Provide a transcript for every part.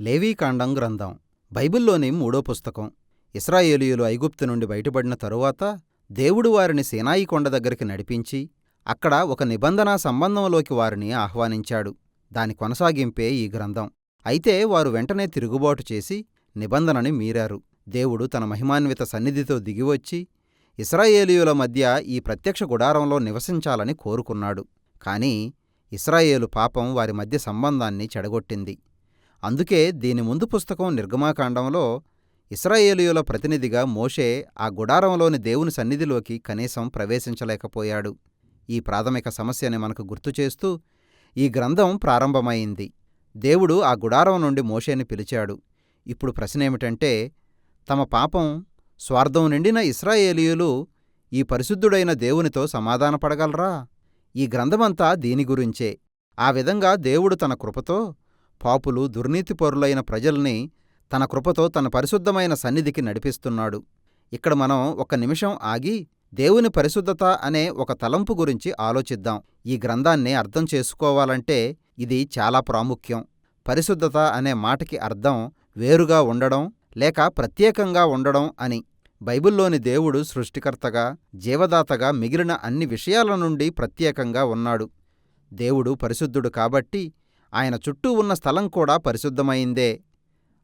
లేవీకాండం గ్రంథం బైబిల్లోని మూడో పుస్తకం. ఇస్రాయేలీయులు ఐగుప్తు నుండి బయటపడిన తరువాత దేవుడు వారిని సీనాయి కొండ దగ్గరికి నడిపించి అక్కడ ఒక నిబంధనా సంబంధంలోకి వారిని ఆహ్వానించాడు. దాని కొనసాగింపే ఈ గ్రంథం. అయితే వారు వెంటనే తిరుగుబాటు చేసి నిబంధనని మీరారు. దేవుడు తన మహిమాన్విత సన్నిధితో దిగివచ్చి ఇస్రాయేలీయుల మధ్య ఈ ప్రత్యక్ష గుడారంలో నివసించాలని కోరుకున్నాడు. కాని ఇస్రాయేలు పాపం వారి మధ్య సంబంధాన్ని చెడగొట్టింది. అందుకే దీని ముందు పుస్తకం నిర్గమాకాండంలో ఇస్రాయేలీయుల ప్రతినిధిగా మోషే ఆ గుడారంలోని దేవుని సన్నిధిలోకి కనీసం ప్రవేశించలేకపోయాడు. ఈ ప్రాథమిక సమస్యని మనకు గుర్తుచేస్తూ ఈ గ్రంథం ప్రారంభమైంది. దేవుడు ఆ గుడారం నుండి మోషేని పిలిచాడు. ఇప్పుడు ప్రశ్నేమిటంటే తమ పాపం స్వార్థం నిండిన ఇస్రాయేలీయులు ఈ పరిశుద్ధుడైన దేవునితో సమాధానపడగలరా? ఈ గ్రంథమంతా దీని గురించే. ఆ విధంగా దేవుడు తన కృపతో పాపులు దుర్నీతిపరులైన ప్రజల్ని తన కృపతో తన పరిశుద్ధమైన సన్నిధికి నడిపిస్తున్నాడు. ఇక్కడ మనం ఒక నిమిషం ఆగి దేవుని పరిశుద్ధత అనే ఒక తలంపు గురించి ఆలోచిద్దాం. ఈ గ్రంథాన్ని అర్థం చేసుకోవాలంటే ఇది చాలా ప్రాముఖ్యం. పరిశుద్ధత అనే మాటకి అర్థం వేరుగా ఉండడం లేక ప్రత్యేకంగా ఉండడం అని. బైబిల్లోని దేవుడు సృష్టికర్తగా జీవదాతగా మిగిలిన అన్ని విషయాల నుండి ప్రత్యేకంగా ఉన్నాడు. దేవుడు పరిశుద్ధుడు కాబట్టి ఆయన చుట్టూ ఉన్న స్థలం కూడా పరిశుద్ధమైందే.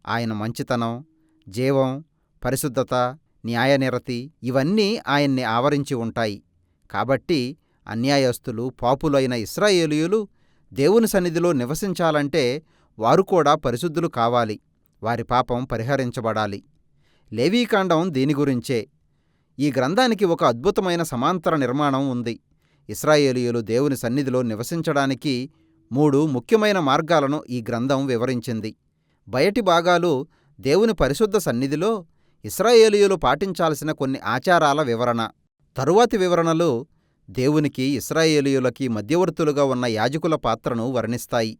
ఆయన మంచితనం జీవం పరిశుద్ధత న్యాయనిరతి ఇవన్నీ ఆయన్ని ఆవరించి ఉంటాయి. కాబట్టి అన్యాయస్తులు పాపులైన ఇస్రాయేలీయులు దేవుని సన్నిధిలో నివసించాలంటే వారు కూడా పరిశుద్ధులు కావాలి. వారి పాపం పరిహరించబడాలి. లేవీకాండం దీని గురించే. ఈ గ్రంథానికి ఒక అద్భుతమైన సమాంతర నిర్మాణం ఉంది. ఇస్రాయేలీయులు దేవుని సన్నిధిలో నివసించడానికి మూడు ముఖ్యమైన మార్గాలను ఈ గ్రంథం వివరించింది. బయటి భాగాలు దేవుని పరిశుద్ధ సన్నిధిలో ఇస్రాయేలీయులు పాటించాల్సిన కొన్ని ఆచారాల వివరణ. తరువాతి వివరణలు దేవునికి ఇస్రాయేలీయులకి మధ్యవర్తులుగా ఉన్న యాజకుల పాత్రను వర్ణిస్తాయి.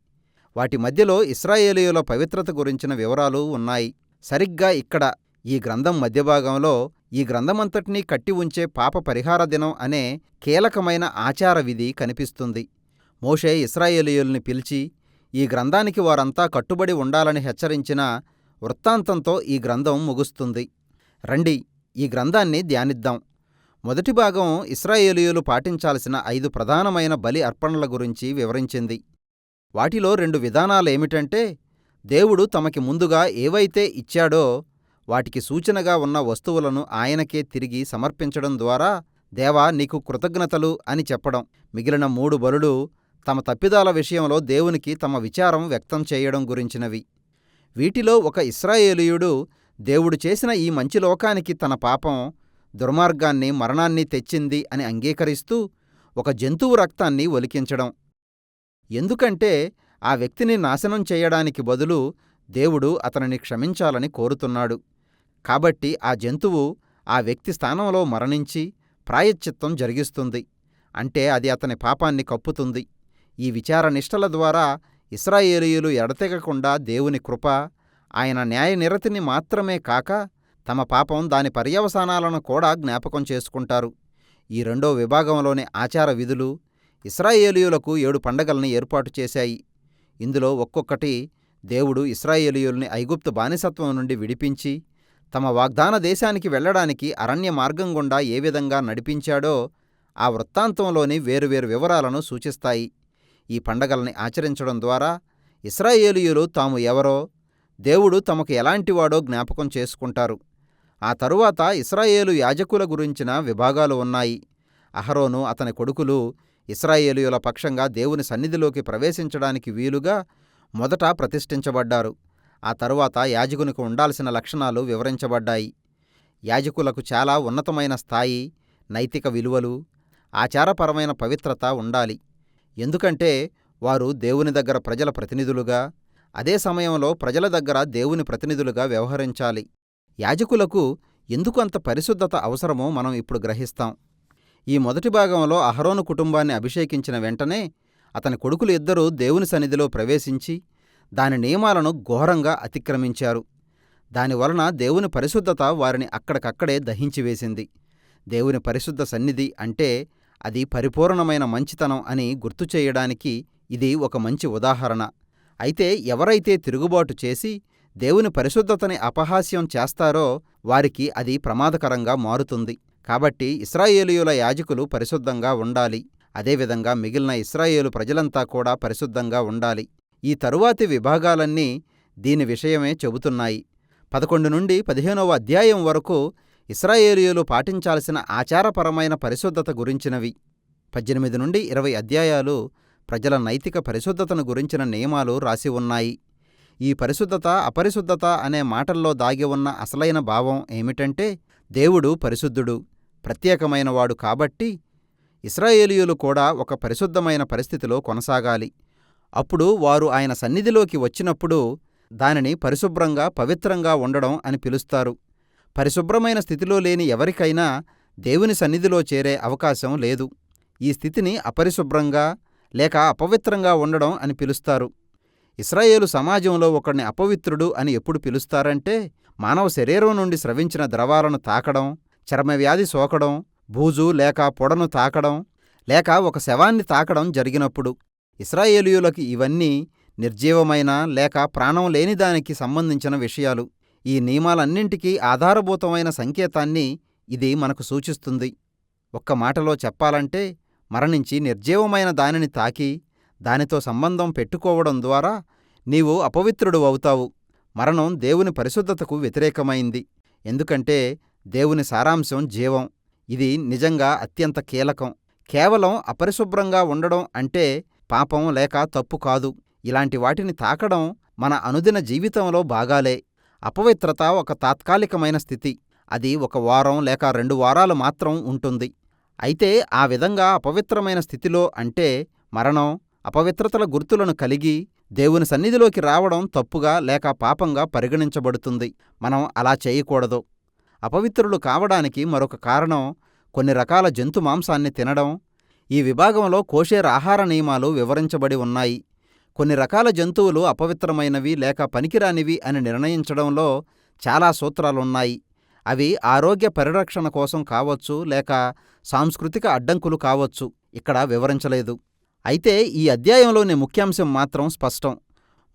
వాటి మధ్యలో ఇస్రాయేలీయుల పవిత్రత గురించిన వివరాలు ఉన్నాయి. సరిగ్గా ఇక్కడ ఈ గ్రంథం మధ్యభాగంలో ఈ గ్రంథమంతటినీ కట్టి ఉంచే పాప పరిహార దినం అనే కీలకమైన ఆచార విధి కనిపిస్తుంది. మోషే ఇస్రాయేలీయుల్ని పిలిచి ఈ గ్రంథానికి వారంతా కట్టుబడి ఉండాలని హెచ్చరించిన వృత్తాంతంతో ఈ గ్రంథం ముగుస్తుంది. రండి ఈ గ్రంథాన్ని ధ్యానిద్దాం. మొదటి భాగం ఇస్రాయేలీయులు పాటించాల్సిన ఐదు ప్రధానమైన బలి అర్పణల గురించి వివరించింది. వాటిలో రెండు విధానాలేమిటంటే దేవుడు తమకి ముందుగా ఏవైతే ఇచ్చాడో వాటికి సూచనగా ఉన్న వస్తువులను ఆయనకే తిరిగి సమర్పించడం ద్వారా దేవా నీకు కృతజ్ఞతలు అని చెప్పడం. మిగిలిన మూడు బలులు తమ తప్పిదాల విషయంలో దేవునికి తమ విచారం వ్యక్తం చేయడం గురించినవి. వీటిలో ఒక ఇస్రాయేలీయుడు దేవుడు చేసిన ఈ మంచి లోకానికి తన పాపం దుర్మార్గాన్ని మరణాన్ని తెచ్చింది అని అంగీకరిస్తూ ఒక జంతువు రక్తాన్ని ఒలికించడం. ఎందుకంటే ఆ వ్యక్తిని నాశనం చేయడానికి బదులు దేవుడు అతనిని క్షమించాలని కోరుతున్నాడు. కాబట్టి ఆ జంతువు ఆ వ్యక్తి స్థానంలో మరణించి ప్రాయశ్చిత్తం జరిగిస్తుంది. అంటే అది అతని పాపాన్ని కప్పుతుంది. ఈ విచారనిష్టల ద్వారా ఇస్రాయేలీయులు ఎడతెగకుండా దేవుని కృప ఆయన న్యాయనిరతిని మాత్రమే కాక తమ పాపం దాని పర్యవసానాలను కూడా జ్ఞాపకం చేసుకుంటారు. ఈ రెండో విభాగంలోని ఆచార విధులు ఇస్రాయేలీయులకు ఏడు పండగల్ని ఏర్పాటు చేశాయి. ఇందులో ఒక్కొక్కటి దేవుడు ఇస్రాయేలీయుల్ని ఐగుప్తు బానిసత్వం నుండి విడిపించి తమ వాగ్దాన దేశానికి వెళ్ళడానికి అరణ్య మార్గం గుండా ఏ విధంగా నడిపించాడో ఆ వృత్తాంతంలోని వేరువేరు వివరాలను సూచిస్తాయి. ఈ పండగల్ని ఆచరించడం ద్వారా ఇస్రాయేలీయులు తాము ఎవరో దేవుడు తమకు ఎలాంటివాడో జ్ఞాపకం చేసుకుంటారు. ఆ తరువాత ఇస్రాయేలు యాజకుల గురించిన విభాగాలు ఉన్నాయి. అహరోను అతని కొడుకులు ఇస్రాయేలీయుల పక్షంగా దేవుని సన్నిధిలోకి ప్రవేశించడానికి వీలుగా మొదట ప్రతిష్ఠించబడ్డారు. ఆ తరువాత యాజకునికి ఉండాల్సిన లక్షణాలు వివరించబడ్డాయి. యాజకులకు చాలా ఉన్నతమైన స్థాయి నైతిక విలువలు ఆచారపరమైన పవిత్రత ఉండాలి. ఎందుకంటే వారు దేవుని దగ్గర ప్రజల ప్రతినిధులుగా అదే సమయంలో ప్రజల దగ్గర దేవుని ప్రతినిధులుగా వ్యవహరించాలి. యాజకులకు ఎందుకు అంత పరిశుద్ధత అవసరమో మనం ఇప్పుడు గ్రహిస్తాం. ఈ మొదటి భాగంలో అహరోను కుటుంబాన్ని అభిషేకించిన వెంటనే అతని కొడుకులు ఇద్దరూ దేవుని సన్నిధిలో ప్రవేశించి దాని నియమాలను ఘోరంగా అతిక్రమించారు. దానివలన దేవుని పరిశుద్ధత వారిని అక్కడికక్కడే దహించివేసింది దేవుని పరిశుద్ధ సన్నిధి అంటే అది పరిపూర్ణమైన మంచితనం అని గుర్తు చేయడానికి ఇది ఒక మంచి ఉదాహరణ. అయితే ఎవరైతే తిరుగుబాటు చేసి దేవుని పరిశుద్ధతని అపహాస్యం చేస్తారో వారికి అది ప్రమాదకరంగా మారుతుంది. కాబట్టి ఇస్రాయేలీయుల యాజకులు పరిశుద్ధంగా ఉండాలి. అదేవిధంగా మిగిలిన ఇస్రాయేలు ప్రజలంతా కూడా పరిశుద్ధంగా ఉండాలి. ఈ తరువాతి విభాగాలన్నీ దీని విషయమే చెబుతున్నాయి. పదకొండు నుండి పదిహేనవ అధ్యాయం వరకు ఇస్రాయేలీయులు పాటించాల్సిన ఆచారపరమైన పరిశుద్ధత గురించినవి. పద్దెనిమిది నుండి ఇరవై అధ్యాయాలు ప్రజల నైతిక పరిశుద్ధతను గురించిన నియమాలు రాసి ఉన్నాయి. ఈ పరిశుద్ధత అపరిశుద్ధత అనే మాటల్లో దాగి ఉన్న అసలైన భావం ఏమిటంటే దేవుడు పరిశుద్ధుడు ప్రత్యేకమైనవాడు కాబట్టి ఇస్రాయేలీయులు కూడా ఒక పరిశుద్ధమైన పరిస్థితిలో కొనసాగాలి. అప్పుడు వారు ఆయన సన్నిధిలోకి వచ్చినప్పుడు దానిని పరిశుభ్రంగా పవిత్రంగా ఉండడం అని పిలుస్తారు. పరిశుభ్రమైన స్థితిలో లేని ఎవరికైనా దేవుని సన్నిధిలో చేరే అవకాశం లేదు. ఈ స్థితిని అపరిశుభ్రంగా లేక అపవిత్రంగా ఉండడం అని పిలుస్తారు. ఇస్రాయేలు సమాజంలో ఒకడిని అపవిత్రుడు అని ఎప్పుడు పిలుస్తారంటే మానవ శరీరం నుండి స్రవించిన ద్రవాలను తాకడం చర్మవ్యాధి సోకడం బూజు లేక పొడను తాకడం లేక ఒక శవాన్ని తాకడం జరిగినప్పుడు ఇస్రాయేలీయులకి ఇవన్నీ నిర్జీవమైన లేక ప్రాణం లేనిదానికి సంబంధించిన విషయాలు. ఈ నియమాలన్నింటికీ ఆధారభూతమైన సంకేతాన్ని ఇది మనకు సూచిస్తుంది. ఒక్క మాటలో చెప్పాలంటే మరణించి నిర్జీవమైన దానిని తాకి దానితో సంబంధం పెట్టుకోవడం ద్వారా నీవు అపవిత్రుడు అవుతావు. మరణం దేవుని పరిశుద్ధతకు వ్యతిరేకమైంది. ఎందుకంటే దేవుని సారాంశం జీవం. ఇది నిజంగా అత్యంత కీలకం. కేవలం అపరిశుభ్రంగా ఉండడం అంటే పాపం లేక తప్పు కాదు. ఇలాంటి వాటిని తాకడం మన అనుదిన జీవితంలో భాగాలే. అపవిత్రత ఒక తాత్కాలికమైన స్థితి. అది ఒక వారం లేక రెండు వారాలు మాత్రం ఉంటుంది. అయితే ఆ విధంగా అపవిత్రమైన స్థితిలో అంటే మరణం అపవిత్రతల గుర్తులను కలిగి దేవుని సన్నిధిలోకి రావడం తప్పుగా లేక పాపంగా పరిగణించబడుతుంది. మనం అలా చేయకూడదు. అపవిత్రులు కావడానికి మరొక కారణం కొన్ని రకాల జంతు మాంసాన్ని తినడం. ఈ విభాగంలో కోషేర్ ఆహార నియమాలు వివరించబడి ఉన్నాయి. కొన్ని రకాల జంతువులు అపవిత్రమైనవి లేక పనికిరానివి అని నిర్ణయించడంలో చాలా సూత్రాలున్నాయి. అవి ఆరోగ్య పరిరక్షణ కోసం కావచ్చు లేక సాంస్కృతిక అడ్డంకులు కావచ్చు. ఇక్కడ వివరించలేదు. అయితే ఈ అధ్యాయంలోని ముఖ్యాంశం మాత్రం స్పష్టం.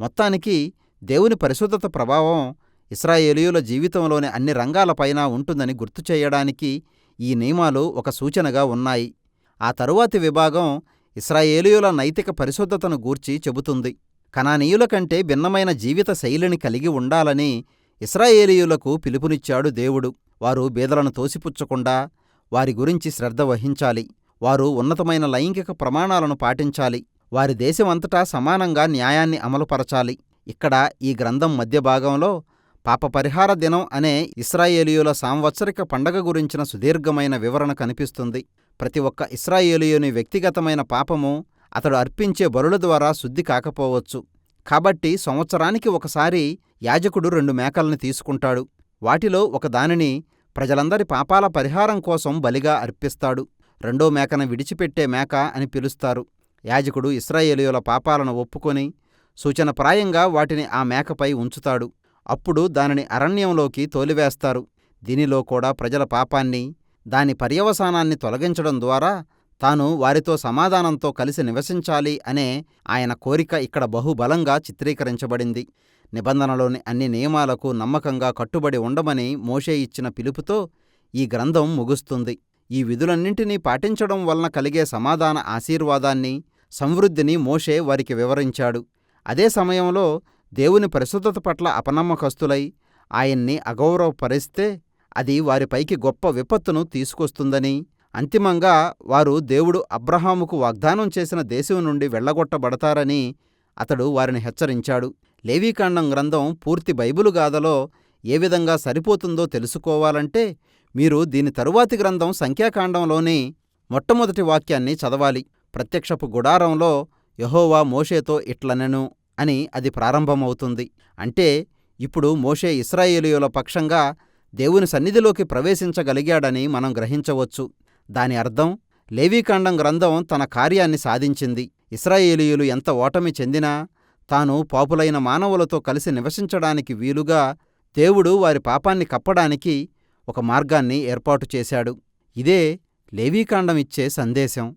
మొత్తానికి దేవుని పరిశుద్ధత ప్రభావం ఇస్రాయేలీయుల జీవితంలోని అన్ని రంగాలపైన ఉంటుందని గుర్తు చేయడానికి ఈ నియమాలు ఒక సూచనగా ఉన్నాయి. ఆ తరువాతి విభాగం ఇస్రాయేలీయుల నైతిక పరిశుద్ధతను గూర్చి చెబుతుంది. కనానీయుల కంటే భిన్నమైన జీవిత శైలిని కలిగి ఉండాలని ఇస్రాయేలీయులకు పిలుపునిచ్చాడు దేవుడు. వారు బీదలను తోసిపుచ్చకుండా వారి గురించి శ్రద్ధ వహించాలి. వారు ఉన్నతమైన లైంగిక ప్రమాణాలను పాటించాలి. వారి దేశమంతటా సమానంగా న్యాయాన్ని అమలుపరచాలి. ఇక్కడ ఈ గ్రంథం మధ్య భాగంలో పాపపరిహార దినం అనే ఇస్రాయేలీయుల సాంవత్సరిక పండగ గురించిన సుదీర్ఘమైన వివరణ కనిపిస్తుంది. ప్రతి ఒక్క ఇస్రాయేలీయుని వ్యక్తిగతమైన పాపము అతడు అర్పించే బరుల ద్వారా శుద్ధి కాకపోవచ్చు. కాబట్టి సంవత్సరానికి ఒకసారి యాజకుడు రెండు మేకల్ని తీసుకుంటాడు. వాటిలో ఒక దానిని ప్రజలందరి పాపాల పరిహారం కోసం బలిగా అర్పిస్తాడు. రెండో మేకను విడిచిపెట్టే మేక అని పిలుస్తారు. యాజకుడు ఇస్రాయేలీయుల పాపాలను ఒప్పుకొని సూచనప్రాయంగా వాటిని ఆ మేకపై ఉంచుతాడు. అప్పుడు దానిని అరణ్యంలోకి తోలివేస్తారు. దీనిలో కూడా ప్రజల పాపాన్ని దాని పర్యవసానాన్ని తొలగించడం ద్వారా తాను వారితో సమాధానంతో కలిసి నివసించాలి అనే ఆయన కోరిక ఇక్కడ బహుబలంగా చిత్రీకరించబడింది. నిబంధనలోని అన్ని నియమాలకు నమ్మకంగా కట్టుబడి ఉండమని మోషే ఇచ్చిన పిలుపుతో ఈ గ్రంథం ముగుస్తుంది. ఈ విధులన్నింటినీ పాటించడం వలన కలిగే సమాధాన ఆశీర్వాదాన్ని సమృద్ధిని మోషే వారికి వివరించాడు. అదే సమయంలో దేవుని పరిశుద్ధత పట్ల అపనమ్మకస్తులై ఆయన్ని అగౌరవపరిస్తే అది వారిపైకి గొప్ప విపత్తును తీసుకొస్తుందని. అంతిమంగా వారు దేవుడు అబ్రహాముకు వాగ్దానం చేసిన దేశం నుండి వెళ్ళగొట్టబడతారని అతడు వారిని హెచ్చరించాడు. లేవీకాండం గ్రంథం పూర్తి బైబిలు గాథలో ఏ విధంగా సరిపోతుందో తెలుసుకోవాలంటే మీరు దీని తరువాతి గ్రంథం సంఖ్యాకాండంలోని మొట్టమొదటి వాక్యాన్ని చదవాలి. ప్రత్యక్షపు గుడారంలో యహోవా మోషేతో ఇట్లనెను అని అది ప్రారంభమవుతుంది. అంటే ఇప్పుడు మోషే ఇస్రాయేలీయుల పక్షంగా దేవుని సన్నిధిలోకి ప్రవేశించగలిగాడని మనం గ్రహించవచ్చు. దాని అర్థం లేవీకాండం గ్రంథం తన కార్యాన్ని సాధించింది. ఇస్రాయేలీయులు ఎంత ఓటమి చెందినా తాను పాపులైన మానవులతో కలిసి నివసించడానికి వీలుగా దేవుడు వారి పాపాన్ని కప్పడానికి ఒక మార్గాన్ని ఏర్పాటు చేశాడు. ఇదే లేవీకాండం ఇచ్చే సందేశం.